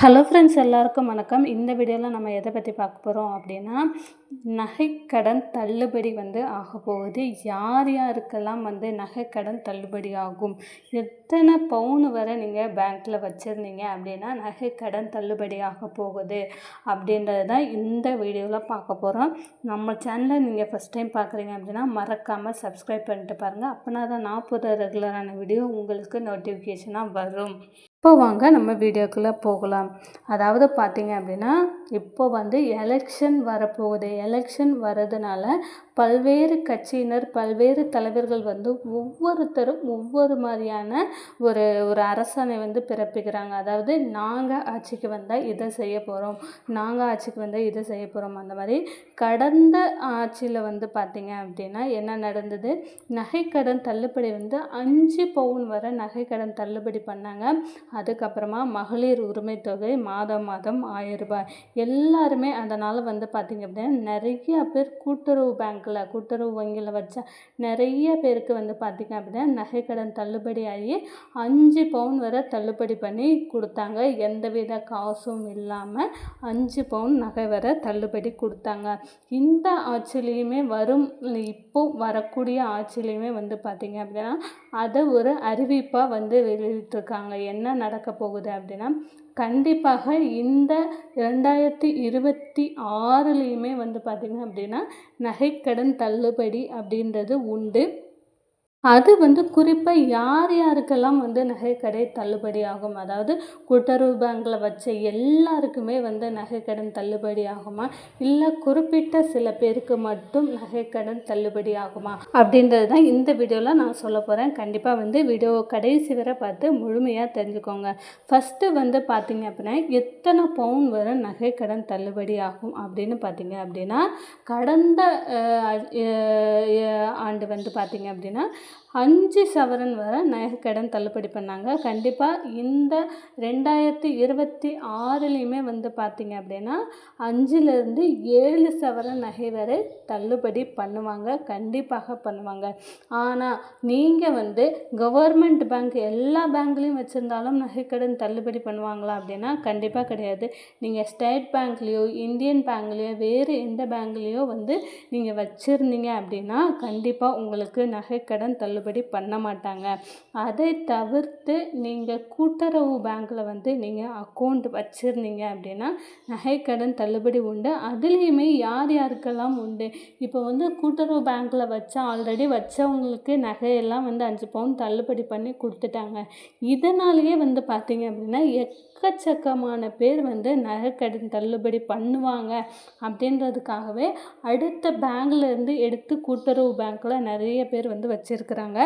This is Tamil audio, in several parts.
ஹலோ ஃப்ரெண்ட்ஸ் எல்லாருக்கும் வணக்கம். இந்த வீடியோவில் நம்ம எதை பற்றி பார்க்க போகிறோம் அப்படின்னா நகைக்கடன் தள்ளுபடி வந்து ஆக போகுது. யார் யாருக்கெல்லாம் வந்து நகைக்கடன் தள்ளுபடி ஆகும்? எத்தனை பவுன் வரை நீங்கள் பேங்க்கில் வச்சுருந்தீங்க அப்படின்னா நகைக்கடன் தள்ளுபடி ஆக போகுது அப்படின்றது தான் இந்த வீடியோவில் பார்க்க போகிறோம் நம்ம சேனலை நீங்கள் ஃபஸ்ட் டைம் பார்க்குறீங்க அப்படின்னா மறக்காமல் சப்ஸ்கிரைப் பண்ணிட்டு பாருங்கள் அப்படின்னா தான் நான் ரெகுலரான வீடியோ உங்களுக்கு நோட்டிஃபிகேஷனாக வரும். இப்போ வாங்க நம்ம வீடியோக்குள்ளே போகலாம். அதாவது பார்த்தீங்க அப்படின்னா இப்போ வந்து எலெக்ஷன் வரப்போகுது. எலெக்ஷன் வர்றதுனால பல்வேறு கட்சியினர் பல்வேறு தலைவர்கள் வந்து ஒவ்வொருத்தரும் ஒவ்வொரு மாதிரியான ஒரு ஒரு அரசாணை வந்து பிறப்பிக்கிறாங்க. அதாவது நாங்கள் ஆட்சிக்கு வந்தால் இதை செய்ய போகிறோம் நாங்கள் ஆட்சிக்கு வந்தால் இதை செய்ய போகிறோம் அந்த மாதிரி கடந்த ஆட்சியில் வந்து பார்த்திங்க அப்படின்னா என்ன நடந்தது? நகைக்கடன் தள்ளுபடி வந்து அஞ்சு பவுன் வரை நகைக்கடன் தள்ளுபடி பண்ணாங்க. அதுக்கப்புறமா மகளிர் உரிமை தொகை மாதம் மாதம் ஆயிரம் ரூபாய். எல்லாருமே அதனால் வந்து பார்த்திங்க அப்படின்னா நிறைய பேர் கூட்டுறவு பேங்க் பேங்க்கில் கூட்டுறவு வங்கியில் வச்சா நிறைய பேருக்கு வந்து பார்த்திங்க அப்படின்னா நகைக்கடன் தள்ளுபடி ஆகி அஞ்சு பவுன் வரை தள்ளுபடி பண்ணி கொடுத்தாங்க. எந்தவித காசும் இல்லாமல் அஞ்சு பவுன் நகை வரை தள்ளுபடி கொடுத்தாங்க. இந்த ஆட்சிலையுமே வரும் இப்போ வரக்கூடிய ஆட்சிலையுமே வந்து பார்த்திங்க அப்படின்னா அதை ஒரு அறிவிப்பாக வந்து வெளியிட்டிருக்காங்க. என்ன நடக்க போகுது அப்படின்னா கண்டிப்பாக இந்த ரெண்டாயிரத்தி இருபத்தி ஆறுலேயுமே வந்து பார்த்திங்க அப்படின்னா நகைக்கடன் கடன் தள்ளுபடி அப்படின்றது உண்டு. அது வந்து குறிப்பாக யார் யாருக்கெல்லாம் வந்து நகைக்கடை தள்ளுபடி ஆகும்? அதாவது கூட்டுறவு பேங்கில் வச்ச எல்லாருக்குமே வந்து நகைக்கடன் தள்ளுபடி ஆகுமா? இல்லை குறிப்பிட்ட சில பேருக்கு மட்டும் நகைக்கடன் தள்ளுபடி ஆகுமா? அப்படின்றது தான் இந்த வீடியோவில் நான் சொல்ல போகிறேன் கண்டிப்பாக வந்து வீடியோ கடைசி வரை பார்த்து முழுமையாக தெரிஞ்சுக்கோங்க. ஃபஸ்ட்டு வந்து பார்த்தீங்க அப்படின்னா எத்தனை பவுன் வரை நகைக்கடன் தள்ளுபடி ஆகும் அப்படின்னு பார்த்தீங்க அப்படின்னா கடந்த ஆண்டு வந்து பார்த்தீங்க அப்படின்னா அஞ்சு சவரன் வரை நகைக்கடன் தள்ளுபடி பண்ணாங்க. கண்டிப்பாக இந்த ரெண்டாயிரத்தி இருபத்தி ஆறுலேயுமே வந்து பார்த்திங்க அப்படின்னா அஞ்சுலேருந்து ஏழு சவரன் நகை வரை தள்ளுபடி பண்ணுவாங்க கண்டிப்பாக பண்ணுவாங்க. ஆனால் நீங்கள் வந்து கவர்மெண்ட் பேங்க் எல்லா பேங்க்லேயும் வச்சுருந்தாலும் நகைக்கடன் தள்ளுபடி பண்ணுவாங்களா அப்படின்னா கண்டிப்பாக கிடையாது. நீங்கள் ஸ்டேட் பேங்க்லேயோ இந்தியன் பேங்க்லேயோ வேறு எந்த பேங்க்லேயோ வந்து நீங்கள் வச்சுருந்தீங்க அப்படின்னா கண்டிப்பாக உங்களுக்கு நகைக்கடன் தள்ளுபடி பண்ண மாட்டாங்க. அதை தவிர்த்து நீங்கள் கூட்டுறவு பேங்க்கில் வந்து நீங்கள் அக்கௌண்ட் வச்சுருந்தீங்க அப்படின்னா நகைக்கடன் தள்ளுபடி உண்டு. அதுலேயுமே யார் யாருக்கெல்லாம் உண்டு? இப்போ வந்து கூட்டுறவு பேங்க்கில் வச்சா ஆல்ரெடி வச்சவங்களுக்கு நகையெல்லாம் வந்து அஞ்சு பவுன் தள்ளுபடி பண்ணி கொடுத்துட்டாங்க. இதனாலேயே வந்து பார்த்திங்க அப்படின்னா எக்கச்சக்கமான பேர் வந்து நகைக்கடன் தள்ளுபடி பண்ணுவாங்க அப்படின்றதுக்காகவே அடுத்த பேங்க்லேருந்து எடுத்து கூட்டுறவு பேங்க்கில் நிறைய பேர் வந்து வச்சுருக்காங்க. வச்சுருக்குறாங்க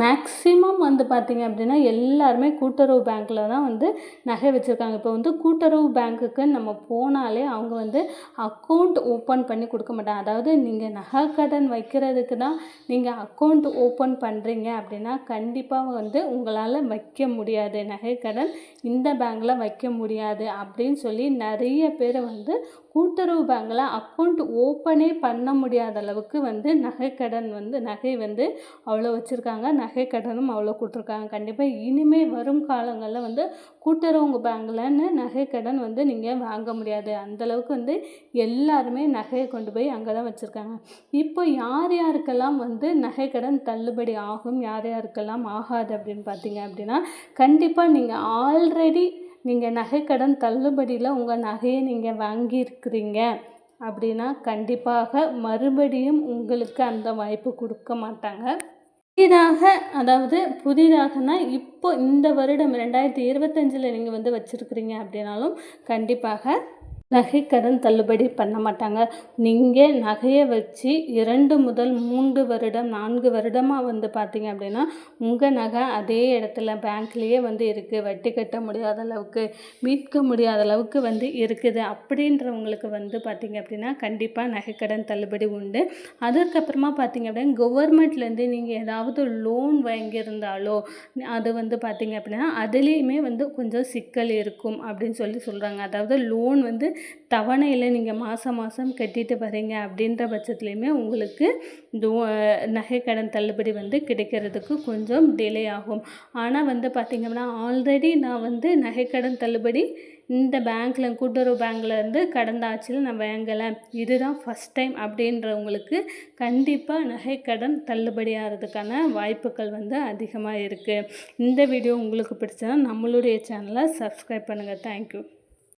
மேக்ஸிமம் வந்து பார்த்திங்க அப்படின்னா எல்லாருமே கூட்டுறவு பேங்க்கில் தான் வந்து நகை வச்சுருக்காங்க. இப்போ வந்து கூட்டுறவு பேங்க்குக்கு நம்ம போனாலே அவங்க வந்து அக்கௌண்ட் ஓப்பன் பண்ணி கொடுக்க மாட்டாங்க. அதாவது நீங்கள் நகை கடன் வைக்கிறதுக்கு தான் நீங்கள் அக்கௌண்ட் ஓப்பன் பண்ணுறீங்க அப்படின்னா கண்டிப்பாக வந்து உங்களால் வைக்க முடியாது. நகை கடன் இந்த பேங்க்கில் வைக்க முடியாது அப்படின்னு சொல்லி நிறைய பேர் வந்து கூட்டுறவு பேங்கில் அக்கௌண்ட் ஓப்பனே பண்ண முடியாத அளவுக்கு வந்து நகைக்கடன் வந்து நகை வந்து அவ்வளோ வச்சுருக்காங்க. நகை கடனும் அவ்வளோ கொடுத்துருக்காங்க. கண்டிப்பாக இனிமேல் வரும் காலங்களில் வந்து கூட்டுறவுங்க பேங்க்லன்னு நகை கடன் வந்து நீங்கள் வாங்க முடியாது. அந்தளவுக்கு வந்து எல்லாருமே நகையை கொண்டு போய் அங்கே தான் வச்சுருக்காங்க. இப்போ யார் யாருக்கெல்லாம் வந்து நகை கடன் தள்ளுபடி ஆகும் யார் யாருக்கெல்லாம் ஆகாது அப்படின்னு பார்த்தீங்க அப்படின்னா கண்டிப்பாக நீங்கள் ஆல்ரெடி நீங்கள் நகைக்கடன் தள்ளுபடியில் உங்கள் நகையை நீங்கள் வாங்கியிருக்கிறீங்க. அப்படின்னா கண்டிப்பாக மறுபடியும் உங்களுக்கு அந்த வாய்ப்பு கொடுக்க மாட்டாங்க. புதிதாக அதாவது புதிதாகனா இப்போ இந்த வருடம் ரெண்டாயிரத்தி இருபத்தஞ்சில் நீங்கள் வந்து வச்சுருக்கிறீங்க அப்படின்னாலும் கண்டிப்பாக நகைக்கடன் தள்ளுபடி பண்ண மாட்டாங்க. நீங்கள் நகையை வச்சு இரண்டு முதல் மூன்று வருடம் நான்கு வருடமாக வந்து பார்த்தீங்க அப்படின்னா உங்கள் நகை அதே இடத்துல பேங்க்லேயே வந்து இருக்குது வட்டி கட்ட முடியாத அளவுக்கு மீட்க முடியாத அளவுக்கு வந்து இருக்குது. அப்படின்றவங்களுக்கு வந்து பார்த்திங்க அப்படின்னா கண்டிப்பாக நகைக்கடன் தள்ளுபடி உண்டு. அதுக்கப்புறமா பார்த்திங்க அப்படின்னா கவர்மெண்ட்லேருந்து நீங்கள் ஏதாவது லோன் வாங்கியிருந்தாலோ அது வந்து பார்த்திங்க அப்படின்னா அதுலேயுமே வந்து கொஞ்சம் சிக்கல் இருக்கும் அப்படின்னு சொல்லி சொல்கிறாங்க அதாவது லோன் வந்து தவணையில் நீங்கள் மாதம் மாதம் கட்டிட்டு வரீங்க அப்படின்ற பட்சத்துலேயுமே உங்களுக்கு இந்த நகைக்கடன் தள்ளுபடி வந்து கிடைக்கிறதுக்கு கொஞ்சம் டிலே ஆகும். ஆனால் வந்து பார்த்திங்கன்னா ஆல்ரெடி நான் வந்து நகைக்கடன் தள்ளுபடி இந்த பேங்க்கில் கூட்டுறவு பேங்க்கில் இருந்து கடந்த ஆட்சியில் நான் வாங்கலை. இதுதான் ஃபஸ்ட் டைம் அப்படின்றவங்களுக்கு கண்டிப்பாக நகைக்கடன் தள்ளுபடியாகிறதுக்கான வாய்ப்புகள் வந்து அதிகமாக இருக்குது இந்த வீடியோ உங்களுக்கு பிடிச்சதுன்னா நம்மளுடைய சேனலை சப்ஸ்கிரைப் பண்ணுங்கள் தேங்க்யூ